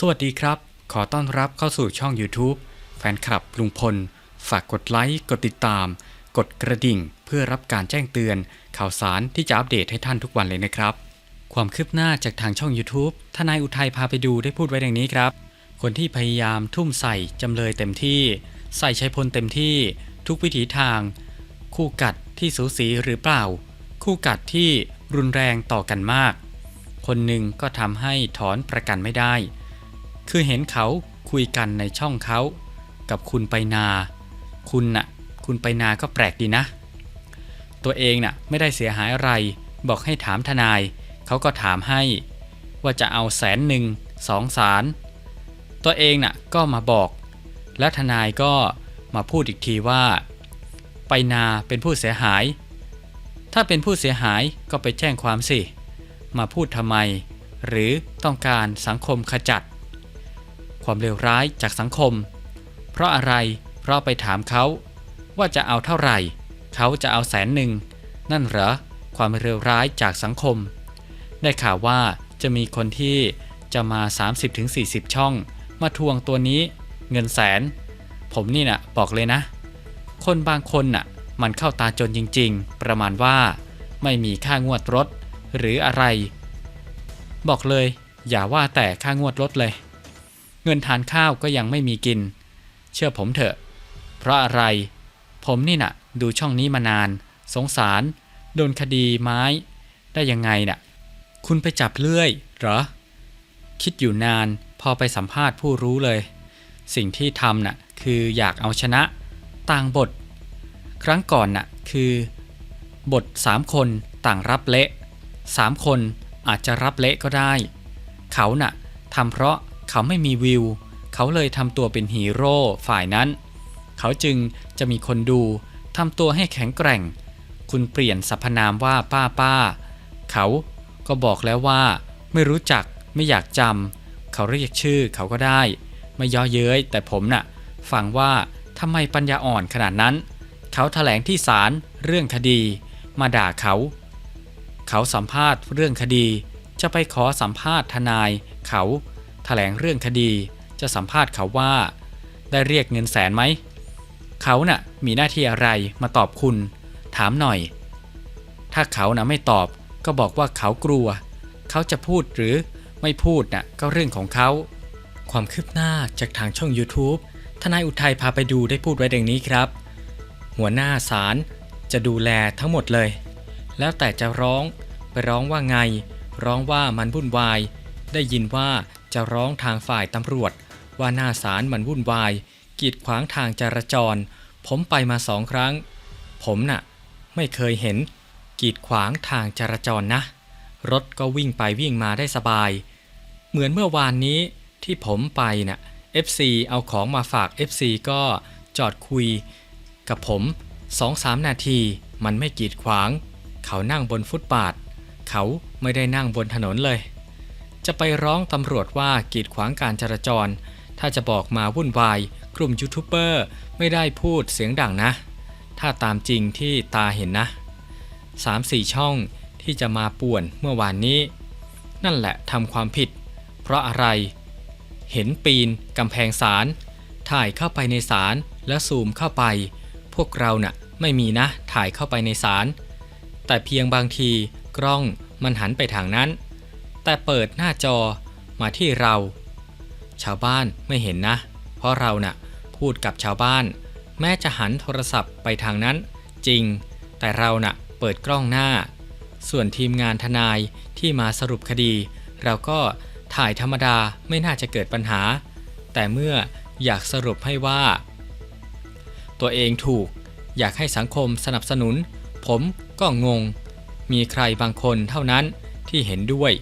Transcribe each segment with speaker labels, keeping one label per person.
Speaker 1: สวัสดีครับ ขอต้อนรับเข้าสู่ช่อง YouTube แฟนคลับลุงพล ฝากกดไลค์ กดติดตาม กดกระดิ่ง เพื่อรับการแจ้งเตือน ข่าวสารที่จะอัปเดตให้ท่านทุกวันเลยนะครับ ความคืบหน้าจากทางช่อง YouTube ทนายอุทัยพาไปดูได้พูดไว้ดังนี้ครับ คนที่พยายามทุ่มใส่จำเลยเต็มที่ ใส่ชัยพลเต็มที่ ทุกวิถีทาง คู่กัดที่สูสีหรือเปล่า คู่กัดที่รุนแรงต่อกันมาก คนหนึ่งก็ทำให้ถอนประกันไม่ได้ คือเห็นเขาคุยกันในช่องเขากับคุณไปนา คุณน่ะ คุณไปนาก็แปลกดีนะ ตัวเองน่ะไม่ได้เสียหายอะไร บอกให้ถามทนาย เขาก็ถามให้ ว่าจะเอาแสนหนึ่งสองสารตัวเองน่ะก็มาบอก และทนายก็มาพูดอีกทีว่า ไปนาเป็นผู้เสียหาย ถ้าเป็นผู้เสียหายก็ไปแจ้งความสิ มาพูดทำไม หรือต้องการสังคมขจัด ความเลวร้ายจากสังคม เพราะอะไร เพราะไปถามเขา ว่าจะเอาเท่าไหร่ เขาจะเอาแสนหนึ่ง นั่นเหรอ ความเลวร้ายจากสังคม ได้ข่าวว่าจะมีคนที่จะมา 30-40 ช่อง มาทวงตัวนี้ เงินแสน ผมนี่นะ่ะบอกเลยนะ คนบางคนน่ะ มันเข้าตาจนจริง ๆ ประมาณว่า ไม่มีค่างวดรถ หรืออะไร บอกเลย อย่าว่าแต่ค่างวดรถเลย เงินทานข้าวก็ยังไม่มีกิน เชื่อผมเถอะ เพราะอะไร ผมนี่น่ะ ดูช่องนี้มานาน สงสาร โดนคดีไม้ ได้ยังไงน่ะ คุณไปจับเลื่อย เหรอ คิดอยู่นานพอไปสัมภาษณ์ผู้รู้เลย สิ่งที่ทำน่ะ คืออยากเอาชนะ ต่างบท ครั้งก่อนน่ะ คือ บท3คนต่างรับเละ3คนอาจจะรับเละก็ได้ เขาน่ะทำเพราะ เขาไม่มีวิว เขาเลยทำตัวเป็นฮีโร่ฝ่ายนั้น เขาจึงจะมีคนดูทำตัวให้แข็งแกร่ง คุณเปลี่ยนสรรพนามว่าป้าป้า เขาก็บอกแล้วว่า ไม่รู้จักไม่อยากจำเขาเรียกชื่อเขาก็ได้ ไม่ย่อเย้ยแต่ผมน่ะฟังว่าทำไมปัญญาอ่อนขนาดนั้น เขาถแถลงที่ศาลเรื่องคดี มาด่าเขา เขาสัมภาษณ์เรื่องคดี จะไปขอสัมภาษณ์ทนาย เขา แถลงเรื่องคดีจะสัมภาษณ์เขาว่า ได้เรียกเงินแสนไหม เขาน่ะมีหน้าที่อะไรมาตอบคุณ ถามหน่อย ถ้าเขาน่ะไม่ตอบก็บอกว่าเขากลัว เขาจะพูดหรือไม่พูดน่ะก็เรื่องของเขา ความคืบหน้าจากทางช่อง YouTube ทนายอุทัยพาไปดูได้พูดไว้ดังนี้ครับ หัวหน้าศาลจะดูแลทั้งหมดเลย แล้วแต่จะร้องไปร้องว่าไง ร้องว่ามันวุ่นวาย ได้ยินว่า จะร้องทางฝ่ายตำรวจ ว่าหน้าศาลมันวุ่นวาย กีดขวางทางจราจร ผมไปมาสองครั้ง ผมน่ะ ไม่เคยเห็น กีดขวางทางจราจรนะ รถก็วิ่งไปวิ่งมาได้สบาย เหมือนเมื่อวานนี้ที่ผมไปน่ะ FC เอาของมาฝาก FC ก็จอดคุย กับผม2-3นาทีมันไม่กีดขวาง เขานั่งบนฟุตบาท เขาไม่ได้นั่งบนถนนเลย จะไปร้องตำรวจว่ากีดขวางการจราจร ถ้าจะบอกมาวุ่นวาย กลุ่มยูทูบเบอร์ไม่ได้พูดเสียงดังนะ ถ้าตามจริงที่ตาเห็นนะ 3-4 ช่องที่จะมาป่วนเมื่อวานนี้ นั่นแหละทำความผิด เพราะอะไร เห็นปีนกำแพงศาลถ่ายเข้าไปในศาลแล้วซูมเข้าไป พวกเราน่ะไม่มีนะถ่ายเข้าไปในศาลแต่เพียงบางทีกล้องมันหันไปทางนั้น แต่เปิดหน้าจอมาที่เรา ชาวบ้านไม่เห็นนะ เพราะเราน่ะพูดกับชาวบ้าน แม้จะหันโทรศัพท์ไปทางนั้น จริง แต่เราน่ะเปิดกล้องหน้า ส่วนทีมงานทนายที่มาสรุปคดี เราก็ถ่ายธรรมดาไม่น่าจะเกิดปัญหา แต่เมื่ออยากสรุปให้ว่า ตัวเองถูกอยากให้สังคมสนับสนุน ผมก็งง มีใครบางคนเท่านั้นที่เห็นด้วย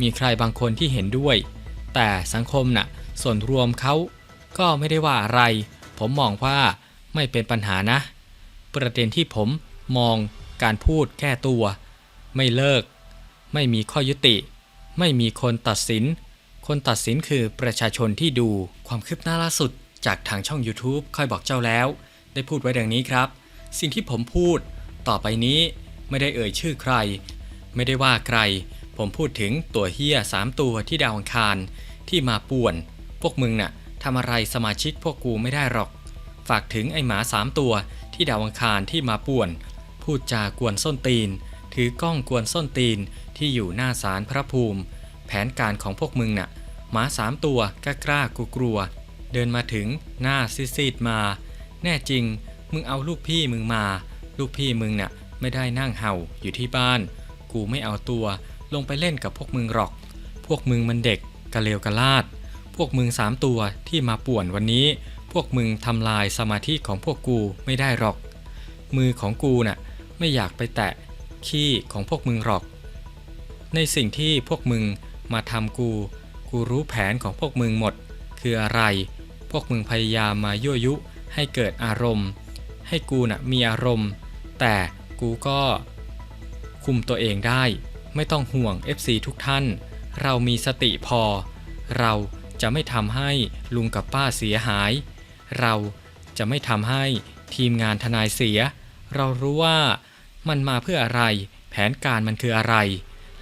Speaker 1: มีใครบางคนที่เห็นด้วย แต่สังคมน่ะส่วนรวมเขาก็ไม่ได้ว่าอะไร ผมมองว่าไม่เป็นปัญหานะ ประเด็นที่ผมมองการพูดแก้ตัว ไม่เลิก ไม่มีข้อยุติ ไม่มีคนตัดสิน คนตัดสินคือประชาชนที่ดูความคืบหน้าล่าสุด จากทางช่อง YouTube ค่อยบอกเจ้าแล้ว ได้พูดไว้ดังนี้ครับ สิ่งที่ผมพูด ต่อไปนี้ไม่ได้เอ่ยชื่อใคร ไม่ได้ว่าใคร ผมพูดถึงตัวเฮียสามตัวที่ดาวอังคาร
Speaker 2: ที่มาป่วน พวกมึงน่ะทำอะไรสมาชิกพวกกูไม่ได้หรอก ฝากถึงไอหมาสามตัวที่ดาวอังคารที่มาป่วน พูดจากวนส้นตีน ถือกล้องกวนส้นตีนที่อยู่หน้าศาลพระภูมิ แผนการของพวกมึงน่ะหมาสามตัวกล้ากล้ากลัวกลัว เดินมาถึงหน้าซีดๆมา แน่จริง มึงเอาลูกพี่มึงมา ลูกพี่มึงน่ะไม่ได้นั่งเห่าอยู่ที่บ้าน กูไม่เอาตัว ลงไปเล่นกับพวกมึงหรอก พวกมึงมันเด็กกะเลวกะลาด พวกมึงสามตัวที่มาป่วนวันนี้ พวกมึงทำลายสมาธิของพวกกูไม่ได้หรอก มือของกูน่ะไม่อยากไปแตะขี้ของพวกมึงหรอก ในสิ่งที่พวกมึงมาทำกู กูรู้แผนของพวกมึงหมด คืออะไร พวกมึงพยายามมายั่วยุให้เกิดอารมณ์ ให้กูน่ะมีอารมณ์ แต่กูก็คุมตัวเองได้ ไม่ต้องห่วง FC ทุกท่าน เรามีสติพอ เราจะไม่ทำให้ลุงกับป้าเสียหาย เราจะไม่ทำให้ทีมงานทนายเสีย เรารู้ว่ามันมาเพื่ออะไร แผนการมันคืออะไร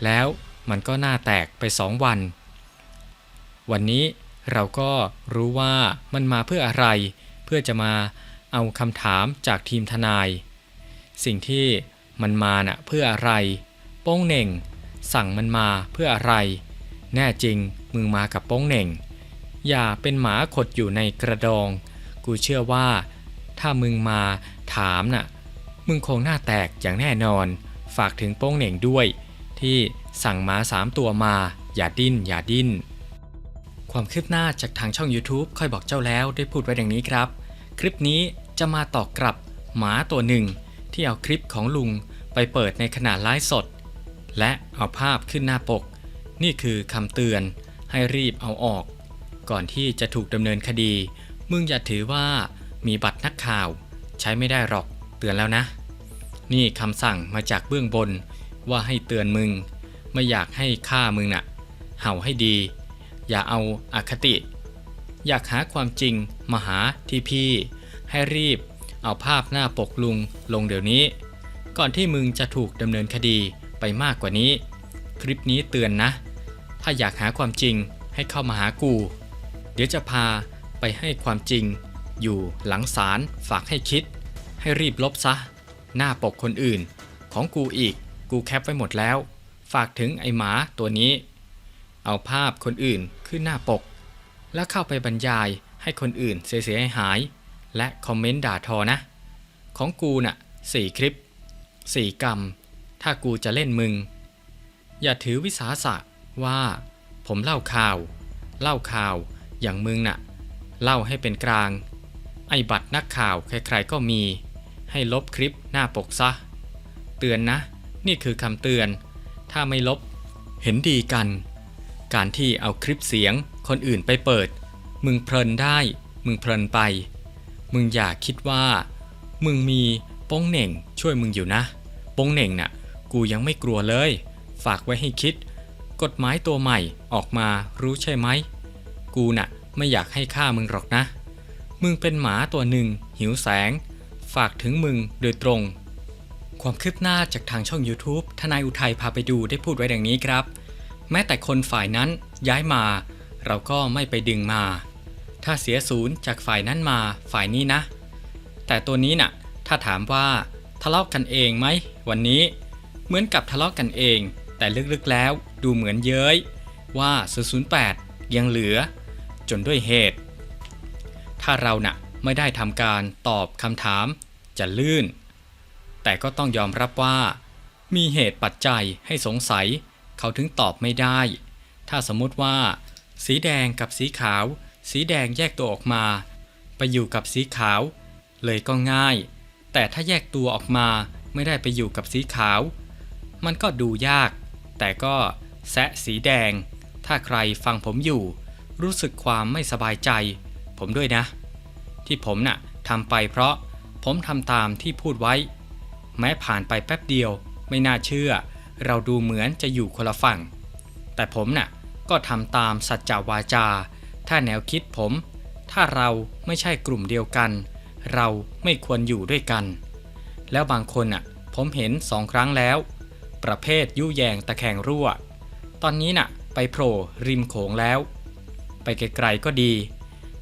Speaker 2: แล้วมันก็หน่าแตกไปสองวัน วันนี้เราก็รู้ว่ามันมาเพื่ออะไร เพื่อจะมาเอาคำถามจากทีมทนาย สิ่งที่มันมาน่ะเพื่ออะไร โป้งเหน่ง สั่งมันมาเพื่ออะไร แน่จริงมึงมากับโป้งเหน่ง อย่าเป็นหมาขดอยู่ในกระดอง กูเชื่อว่า ถ้ามึงมาถามน่ะ มึงคงหน้าแตกอย่างแน่นอน ฝากถึงโป้งเหน่งด้วย ที่สั่งหมาสามตัวมา อย่าดิ้น อย่าดิ้น ความคืบหน้าจากทางช่อง YouTube ค่อยบอกเจ้าแล้วได้พูดไว้ดังนี้ครับ คลิปนี้จะมาตอบกลับหมาตัวหนึ่งที่เอาคลิปของลุงไปเปิดในขณะไลฟ์สด และเอาภาพขึ้นหน้าปก นี่คือคำเตือนให้รีบเอาออก ก่อนที่จะถูกดำเนินคดี มึงอย่าถือว่ามีบัตรนักข่าว ใช้ไม่ได้หรอกเตือนแล้วนะ นี่คำสั่งมาจากเบื้องบนว่าให้เตือนมึง ไม่อยากให้ฆ่ามึงน่ะ เห่าให้ดี อย่าเอาอาคติ อยากหาความจริงมาหาที่พี่ ให้รีบเอาภาพหน้าปกลุงลงเดี๋ยวนี้ ก่อนที่มึงจะถูกดำเนินคดี ไปมากกว่านี้ คลิปนี้เตือนนะ ถ้าอยากหาความจริงให้เข้ามาหากู เดี๋ยวจะพาไปให้ความจริง อยู่หลังศาลฝากให้คิด ให้รีบลบซะ หน้าปกคนอื่น ของกูอีกกูแคปไว้หมดแล้ว ฝากถึงไอหมาตัวนี้ เอาภาพคนอื่นขึ้นหน้าปก แล้วเข้าไปบรรยายให้คนอื่นเสียหาย และคอมเมนต์ด่าทอนะ ของกูน่ะสี่คลิปสี่กรรม ถ้ากูจะเล่นมึง อย่าถือวิสาสะว่า ผมเล่าข่าว เล่าข่าวอย่างมึงน่ะ เล่าให้เป็นกลาง ไอ้บัตรนักข่าวใครๆก็มี ให้ลบคลิปหน้าปกซะ เตือนนะ นี่คือคำเตือน ถ้าไม่ลบ เห็นดีกัน การที่เอาคลิปเสียงคนอื่นไปเปิด มึงเพลินได้ มึงเพลินไป มึงอย่าคิดว่า มึงมีโป้งเหน่งช่วยมึงอยู่นะโป้งเหน่งน่ะ กูยังไม่กลัวเลย ฝากไว้ให้คิด กฎหมายตัวใหม่ออกมารู้ใช่ไหม กูน่ะไม่อยากให้ฆ่ามึงหรอกนะ มึงเป็นหมาตัวหนึ่ง หิวแสง ฝากถึงมึงโดยตรง ความคืบหน้าจากทางช่อง YouTube ทนายอุทัยพาไปดูได้พูดไว้ดังนี้ครับ แม้แต่คนฝ่ายนั้นย้ายมา เราก็ไม่ไปดึงมา ถ้าเสียศูนย์จากฝ่ายนั้นมาฝ่ายนี้นะ แต่ตัวนี้น่ะ ถ้าถามว่าทะเลาะกันเองไหมวันนี้ เหมือนกับทะเลาะกันเอง แต่ลึกๆแล้วดูเหมือนเย้ย ว่า 008 ยังเหลือ จนด้วยเหตุ ถ้าเราน่ะไม่ได้ทำการตอบคำถามจะลื่น แต่ก็ต้องยอมรับว่า มีเหตุปัจจัยให้สงสัย เขาถึงตอบไม่ได้ ถ้าสมมติว่า สีแดงกับสีขาว สีแดงแยกตัวออกมา ไปอยู่กับสีขาว เลยก็ง่าย แต่ถ้าแยกตัวออกมาไม่ได้ไปอยู่กับสีขาว มันก็ดูยาก แต่ก็แซะสีแดง ถ้าใครฟังผมอยู่ รู้สึกความไม่สบายใจ ผมด้วยนะ ที่ผมน่ะทำไปเพราะผมทำตามที่พูดไว้ แม้ผ่านไปแป๊บเดียว ไม่น่าเชื่อ เราดูเหมือนจะอยู่คนละฝั่ง แต่ผมน่ะก็ทำตามสัจจาวาจา ถ้าแนวคิดผม ถ้าเราไม่ใช่กลุ่มเดียวกัน เราไม่ควรอยู่ด้วยกัน แล้วบางคนน่ะ ผมเห็นสองครั้งแล้ว ประเภทยุแยงตะแคงรั่ว ตอนนี้น่ะ ไปโผล่ริมโขงแล้ว ไปไกลๆก็ดี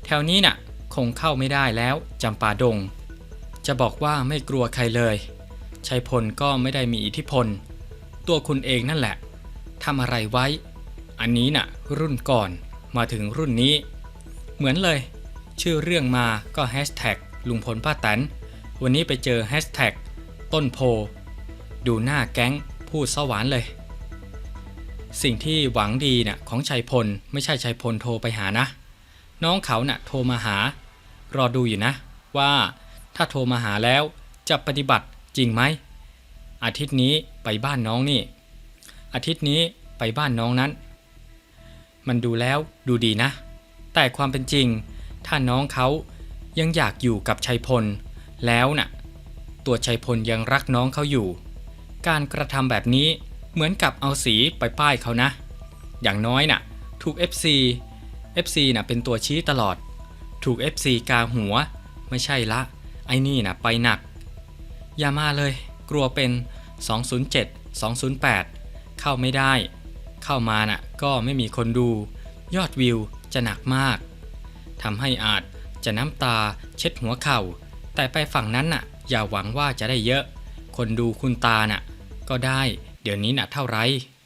Speaker 2: แถวนี้น่ะ คงเข้าไม่ได้แล้วจำปาดง จะบอกว่าไม่กลัวใครเลยชัยพลก็ไม่ได้มีอิทธิพล ตัวคุณเองนั่นแหละทำอะไรไว้ อันนี้น่ะ รุ่นก่อนมาถึงรุ่นนี้ เหมือนเลย ชื่อเรื่องมาก็แฮชแท็กลุงพลป้าแตนวันนี้ไปเจอแฮชแท็กต้นโพ ดูหน้าแก๊ง พูดสวานเลย สิ่งที่หวังดีน่ะของชัยพลไม่ใช่ชัยพลโทรไปหานะ น้องเขาน่ะโทรมาหา รอดูอยู่นะ ว่าถ้าโทรมาหาแล้วจะปฏิบัติจริงไหมอาทิตย์นี้ไปบ้านน้องนี่ อาทิตย์นี้ไปบ้านน้องนั้น มันดูแล้วดูดีนะ แต่ความเป็นจริง ถ้าน้องเขายังอยากอยู่กับชัยพล แล้วน่ะ ตัวชัยพลยังรักน้องเขาอยู่ การกระทำแบบนี้เหมือนกับเอาสีไปป้ายเขานะ อย่างน้อยน่ะ ถูก FC FC น่ะเป็นตัวชี้ตลอด ถูก FC กาหัว ไม่ใช่ละ ไอ้นี่น่ะไปหนัก อย่ามาเลย กลัวเป็น 207 208 เข้าไม่ได้ เข้ามาน่ะก็ไม่มีคนดู ยอดวิวจะหนักมากทำให้อาจจะน้ำตาเช็ดหัวเข่า แต่ไปฝั่งนั้นน่ะ อย่าหวังว่าจะได้เยอะ คนดูคุณตาน่ะ ก็ได้ เดี๋ยวนี้หนักเท่าไร